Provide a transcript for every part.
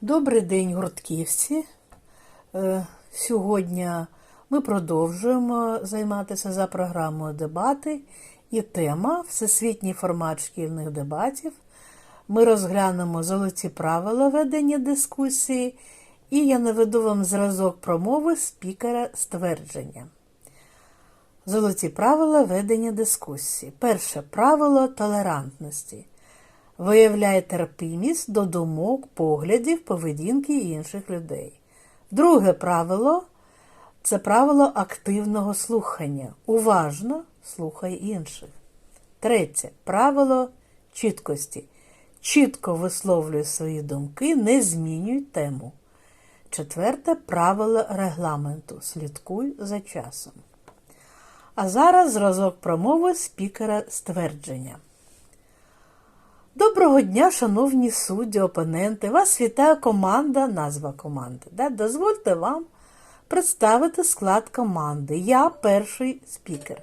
Добрий день, гуртківці. Е, Сьогодні ми продовжуємо займатися за програмою дебати і тема Всесвітній формат шкільних дебатів. Ми розглянемо золоті правила ведення дискусії, і я наведу вам зразок промови спікера ствердження. Золоті правила ведення дискусії. Перше правило толерантності. Виявляє терпимість до думок, поглядів, поведінки інших людей. Друге правило це правило активного слухання. Уважно слухай інших. Третє правило чіткості. Чітко висловлюй свої думки, не змінюй тему. Четверте правило регламенту. Слідкуй за часом. А зараз зразок промови спікера ствердження. Доброго дня, шановні судді, опоненти. Вас вітає команда, назва команди. Да? Дозвольте вам представити склад команди. Я перший спікер.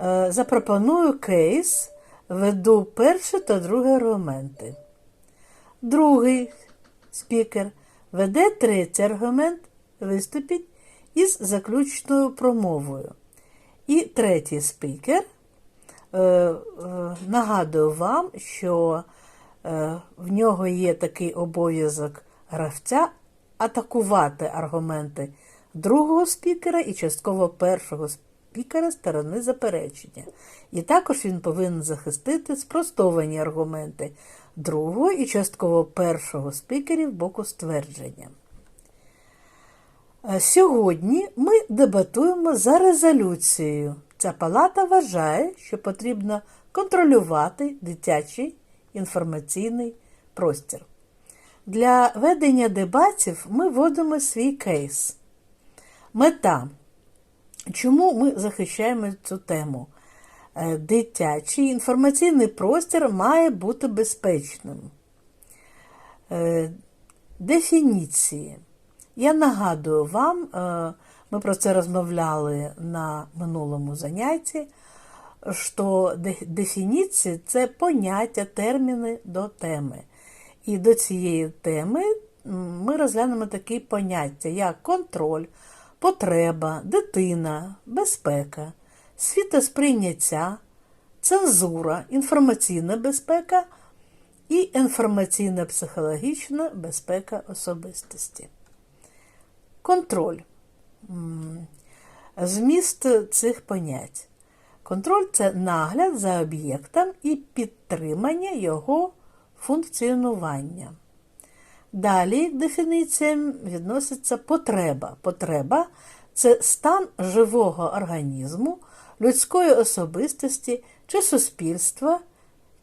Е, Запропоную кейс, веду перший та другий аргументи. Другий спікер веде третій аргумент, виступить із заключною промовою. І третій спікер нагадую вам, що е, в нього є такий обов'язок гравця атакувати аргументи другого спікера і частково першого спікера сторони заперечення. І також він повинен захистити спростовані аргументи другого і частково першого спікерів боку ствердження. Сьогодні ми дебатуємо за резолюцією. Ця палата вважає, що потрібно контролювати дитячий інформаційний простір. Для ведення дебатів ми вводимо свій кейс. Мета. Чому ми захищаємо цю тему? Е, Дитячий інформаційний простір має бути безпечним. Е, Дефініції. Я нагадую вам, е, ми про це розмовляли на минулому занятті, що дефініції це поняття, терміни до теми. І до цієї теми ми розглянемо такі поняття, як контроль, потреба, дитина, безпека, світосприйняття, цензура, інформаційна безпека і інформаційна психологічна безпека особистості. Контроль. Зміст цих понять. Контроль це нагляд за об'єктом і підтримання його функціонування. Далі дефініціям відноситься потреба. Потреба це стан живого організму, людської особистості чи суспільства в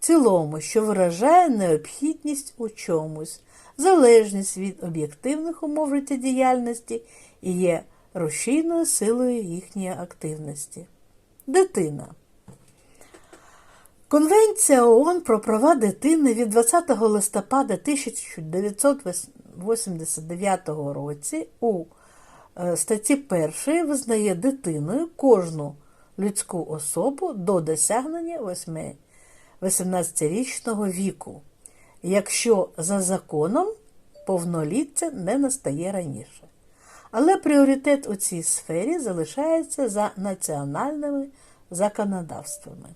цілому, що виражає необхідність у чомусь, залежність від об'єктивних умов життєдіяльності і є рушійною силою їхньої активності. Дитина. Конвенція ООН про права дитини від 20 листопада 1989 році у е, статті 1 визнає дитиною кожну людську особу до досягнення 18-річного віку, якщо за законом повноліття не настає раніше. Але пріоритет у цій сфері залишається за національними законодавствами.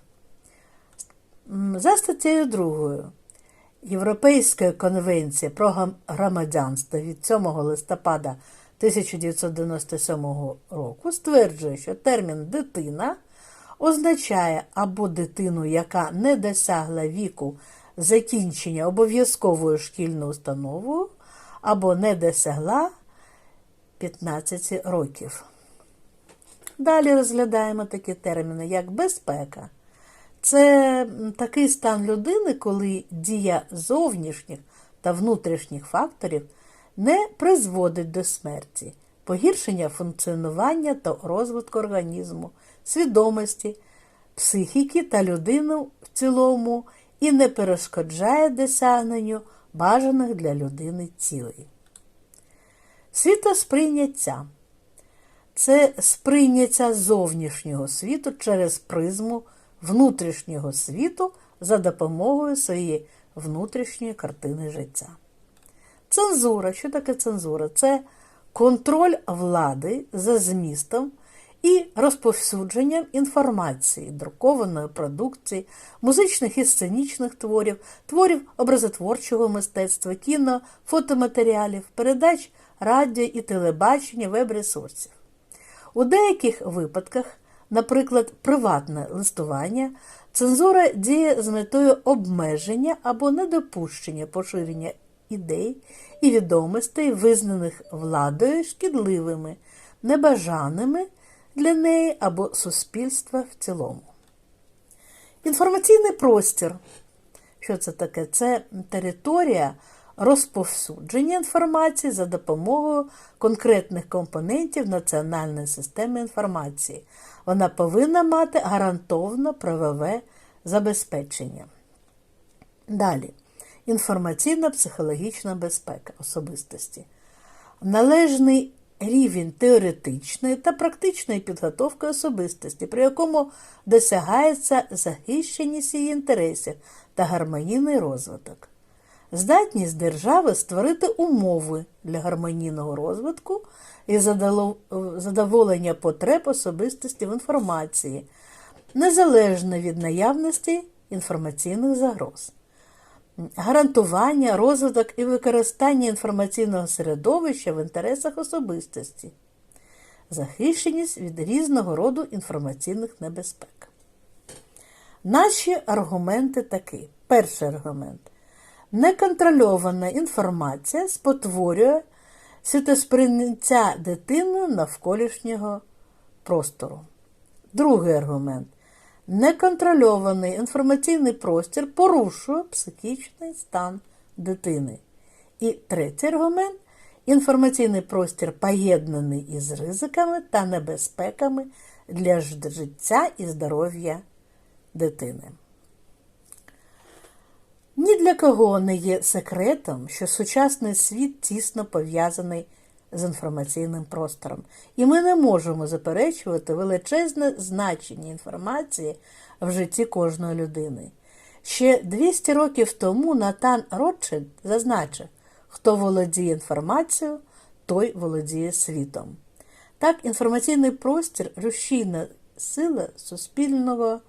За статтею 2 Європейської конвенції про громадянство від 7 листопада 1997 року стверджує, що термін дитина означає або дитину, яка не досягла віку закінчення обов'язковою шкільною установою, або не досягла 15 років. Далі розглядаємо такі терміни, як безпека. Це такий стан людини, коли дія зовнішніх та внутрішніх факторів не призводить до смерті, погіршення функціонування та розвитку організму, свідомості, психіки та людини в цілому і не перешкоджає досягненню бажаних для людини цілей. Світосприйняття це сприйняття зовнішнього світу через призму внутрішнього світу за допомогою своєї внутрішньої картини життя. Цензура. Що таке цензура? Це контроль влади за змістом і розповсюдженням інформації, друкованої продукції, музичних і сценічних творів, творів образотворчого мистецтва, кіно, фотоматеріалів, передач радіо і телебачення, веб-ресурсів. У деяких випадках, наприклад, приватне листування, цензура діє з метою обмеження або недопущення поширення ідей і відомостей, визнаних владою шкідливими, небажаними для неї або суспільства в цілому. Інформаційний простір. Що це таке? Це територія розповсюдження інформації за допомогою конкретних компонентів національної системи інформації. Вона повинна мати гарантовано правове забезпечення. Далі. Інформаційно-психологічна безпека особистості. Належний рівень теоретичної та практичної підготовки особистості, при якому досягається захищеність її інтересів та гармонійний розвиток. Здатність держави створити умови для гармонійного розвитку і задоволення потреб особистості в інформації, незалежно від наявності інформаційних загроз. Гарантування, розвиток і використання інформаційного середовища в інтересах особистості, захищеність від різного роду інформаційних небезпек. Наші аргументи такі. Перший аргумент. Неконтрольована інформація спотворює світосприйняття дитини навколишнього простору. Другий аргумент. Неконтрольований інформаційний простір порушує психічний стан дитини. І третій аргумент інформаційний простір поєднаний із ризиками та небезпеками для життя і здоров'я дитини. Ні для кого не є секретом, що сучасний світ тісно пов'язаний з інформаційним простором, і ми не можемо заперечувати величезне значення інформації в житті кожної людини. Ще 200 років тому Натан Ротшильд зазначив, хто володіє інформацією, той володіє світом. Так, інформаційний простір рушійна сила суспільного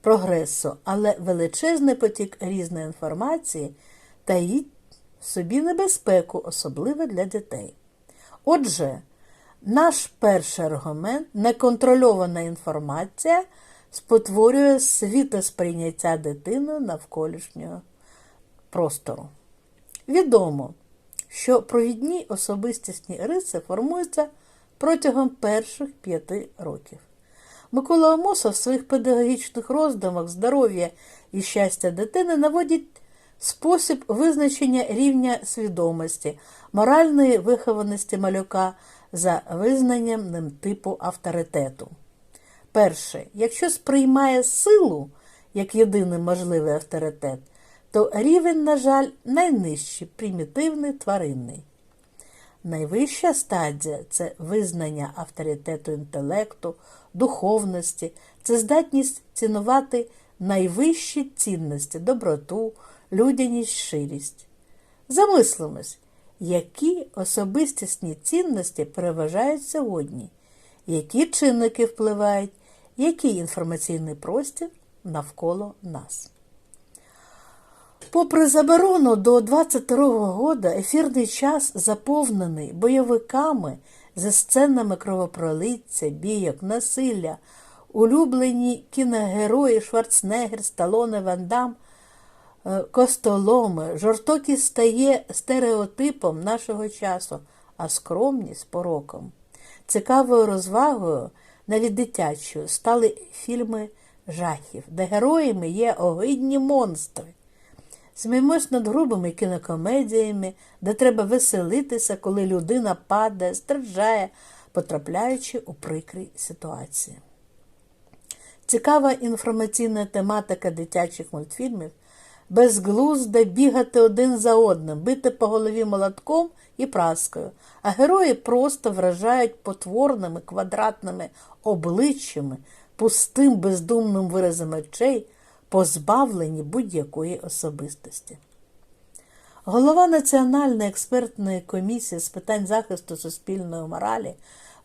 прогресу, але величезний потік різної інформації таїть собі небезпеку, особливо для дітей. Отже, наш перший аргумент неконтрольована інформація спотворює світосприйняття дитини навколишнього простору. Відомо, що провідні особистісні риси формуються протягом перших п'яти років. Микола Амосов в своїх педагогічних роздумах здоров'я і щастя дитини наводить спосіб визначення рівня свідомості, моральної вихованості малюка за визнанням ним типу авторитету. Перше, якщо сприймає силу як єдиний можливий авторитет, то рівень, на жаль, найнижчий, примітивний тваринний. Найвища стадія це визнання авторитету інтелекту, духовності, це здатність цінувати найвищі цінності, доброту, людяність, ширість. Замислимось, які особистісні цінності переважають сьогодні, які чинники впливають, який інформаційний простір навколо нас. Попри заборону до 22-го года ефірний час заповнений бойовиками за сценами кровопролиття, бійок, насилля, улюблені кіногерої Шварценеггер, Сталоне, Вандам, е, Костоломи, жорстокість стає стереотипом нашого часу, а скромність пороком. Цікавою розвагою, навіть дитячою, стали фільми жахів, де героями є огидні монстри. Сміємось над грубими кінокомедіями, де треба веселитися, коли людина падає, страждає, потрапляючи у прикрі ситуації. Цікава інформаційна тематика дитячих мультфільмів безглузда бігати один за одним, бити по голові молотком і праскою, а герої просто вражають потворними квадратними обличчями, пустим бездумним виразом очей позбавлені будь-якої особистості. Голова Національної експертної комісії з питань захисту суспільної моралі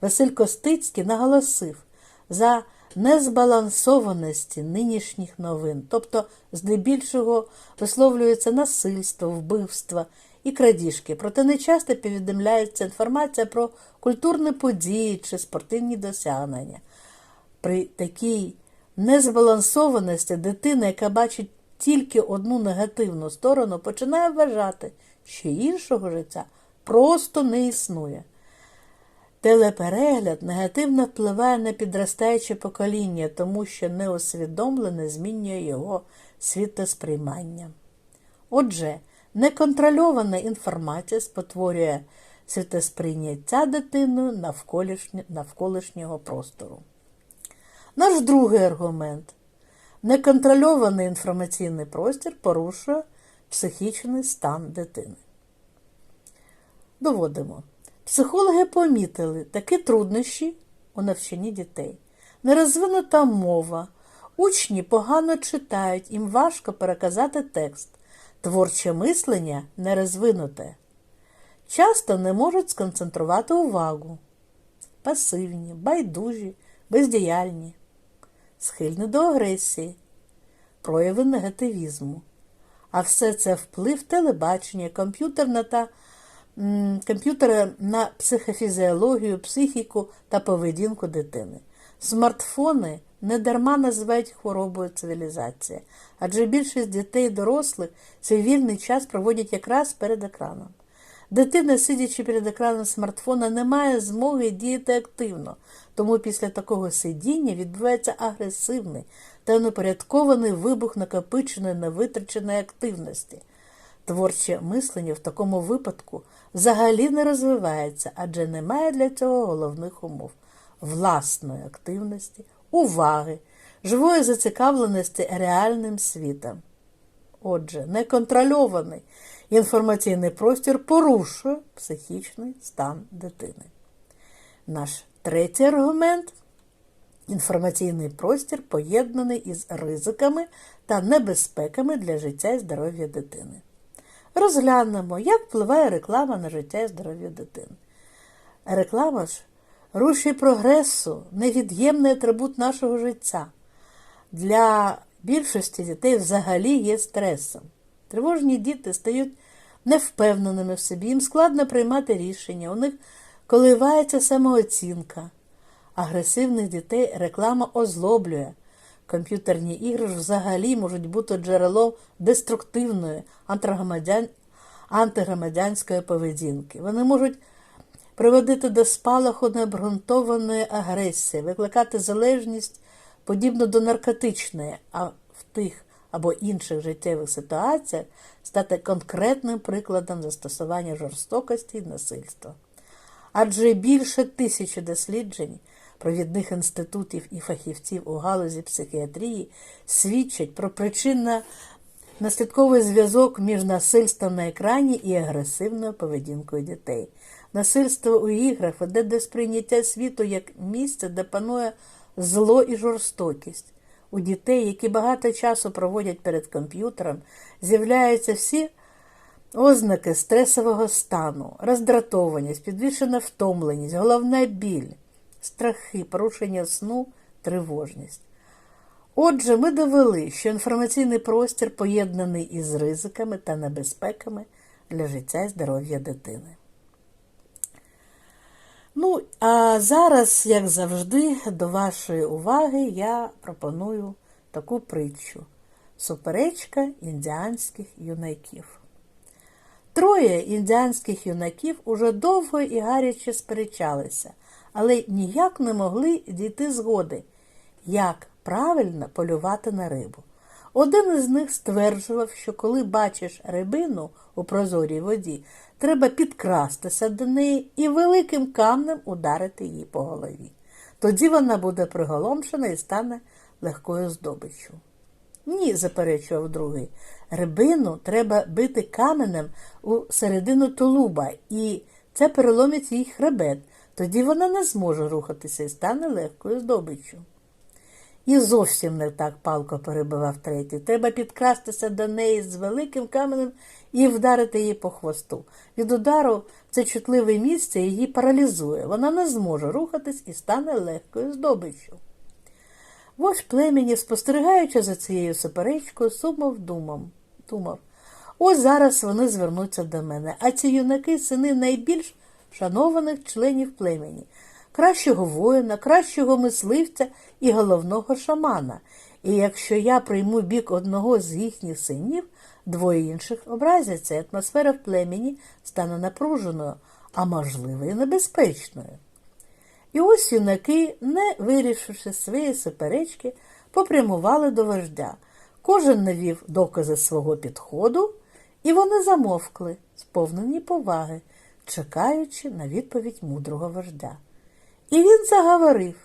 Василь Костицький наголосив за незбалансованості нинішніх новин, тобто здебільшого висловлюється насильство, вбивства і крадіжки, проте не часто повідомляється інформація про культурні події чи спортивні досягнення. При такій незбалансованості дитина, яка бачить тільки одну негативну сторону, починає вважати, що іншого життя просто не існує. Телеперегляд негативно впливає на підростаюче покоління, тому що неусвідомлене змінює його світосприймання. Отже, неконтрольована інформація спотворює світосприйняття дитиною навколишнього простору. Наш другий аргумент. Неконтрольований інформаційний простір порушує психічний стан дитини. Доводимо. Психологи помітили такі труднощі у навчанні дітей. Нерозвинута мова. Учні погано читають, їм важко переказати текст. Творче мислення не розвинуте. Часто не можуть сконцентрувати увагу. Пасивні, байдужі, бездіяльні, схильні до агресії, прояви негативізму. А все це вплив телебачення, комп'ютерна та м, комп'ютера на психофізіологію, психіку та поведінку дитини. Смартфони не дарма називають хворобою цивілізації, адже більшість дітей і дорослих свій вільний час проводять якраз перед екраном. Дитина, сидячи перед екраном смартфона, не має змоги діяти активно, тому після такого сидіння відбувається агресивний та непорядкований вибух накопиченої невитраченої активності. Творче мислення в такому випадку взагалі не розвивається, адже немає для цього головних умов власної активності, уваги, живої зацікавленості реальним світом. Отже, неконтрольований інформаційний простір порушує психічний стан дитини. Наш третій аргумент інформаційний простір поєднаний із ризиками та небезпеками для життя і здоров'я дитини. Розглянемо, як впливає реклама на життя і здоров'я дитини. Реклама ж рушій прогресу, невід'ємний атрибут нашого життя. Для більшості дітей взагалі є стресом. Тривожні діти стають невпевненими в собі, їм складно приймати рішення, у них коливається самооцінка. Агресивних дітей реклама озлоблює. Комп'ютерні ігри ж взагалі можуть бути джерелом деструктивної антигромадян... антигромадянської поведінки. Вони можуть приводити до спалаху необґрунтованої агресії, викликати залежність подібно до наркотичної, а в тих або інших життєвих ситуаціях стати конкретним прикладом застосування жорстокості і насильства. Адже більше тисячі досліджень провідних інститутів і фахівців у галузі психіатрії свідчать про причинно наслідковий зв'язок між насильством на екрані і агресивною поведінкою дітей. Насильство у іграх веде до сприйняття світу як місце, де панує зло і жорстокість. У дітей, які багато часу проводять перед комп'ютером, з'являються всі ознаки стресового стану, роздратованість, підвішена втомленість, головна біль, страхи, порушення сну, тривожність. Отже, ми довели, що інформаційний простір поєднаний із ризиками та небезпеками для життя і здоров'я дитини. Ну, а зараз, як завжди, до вашої уваги я пропоную таку притчу Суперечка індіанських юнаків. Троє індіанських юнаків уже довго і гаряче сперечалися, але ніяк не могли дійти згоди, як правильно полювати на рибу. Один із них стверджував, що коли бачиш рибину у прозорій воді, треба підкрастися до неї і великим камнем ударити її по голові. Тоді вона буде приголомшена і стане легкою здобиччю. Ні, заперечував другий. Рибину треба бити каменем у середину тулуба, і це переломить їй хребет. Тоді вона не зможе рухатися і стане легкою здобиччю. І зовсім не так палко перебивав третій. Треба підкрастися до неї з великим каменем і вдарити її по хвосту. Від удару це чутливе місце її паралізує. Вона не зможе рухатись і стане легкою здобиччю. Вождь племені, спостерігаючи за цією суперечкою, сумав думав. думав. Ось зараз вони звернуться до мене, а ці юнаки сини найбільш шанованих членів племені, кращого воїна, кращого мисливця і головного шамана. І якщо я прийму бік одного з їхніх синів, двоє інших образяться, і атмосфера в племені стане напруженою, а можливо, і небезпечною. І ось юнаки, не вирішивши своєї суперечки, попрямували до вождя. Кожен навів докази свого підходу, і вони замовкли, сповнені поваги, чекаючи на відповідь мудрого вождя. І він заговорив.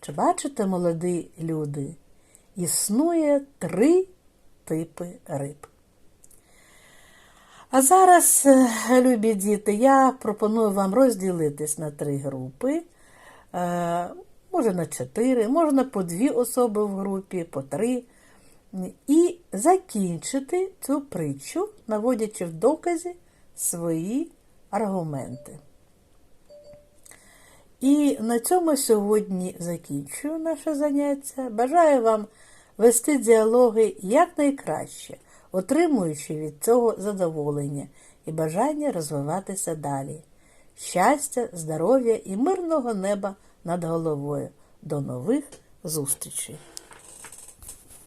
Чи бачите, молоді люди, існує три типи риб. А зараз, е, любі діти, я пропоную вам розділитись на три групи. Е, Може на чотири, можна по дві особи в групі, по три. І закінчити цю притчу, наводячи в доказі свої аргументи. І на цьому сьогодні закінчую наше заняття. Бажаю вам вести діалоги якнайкраще, отримуючи від цього задоволення і бажання розвиватися далі. Щастя, здоров'я і мирного неба над головою. До нових зустрічей!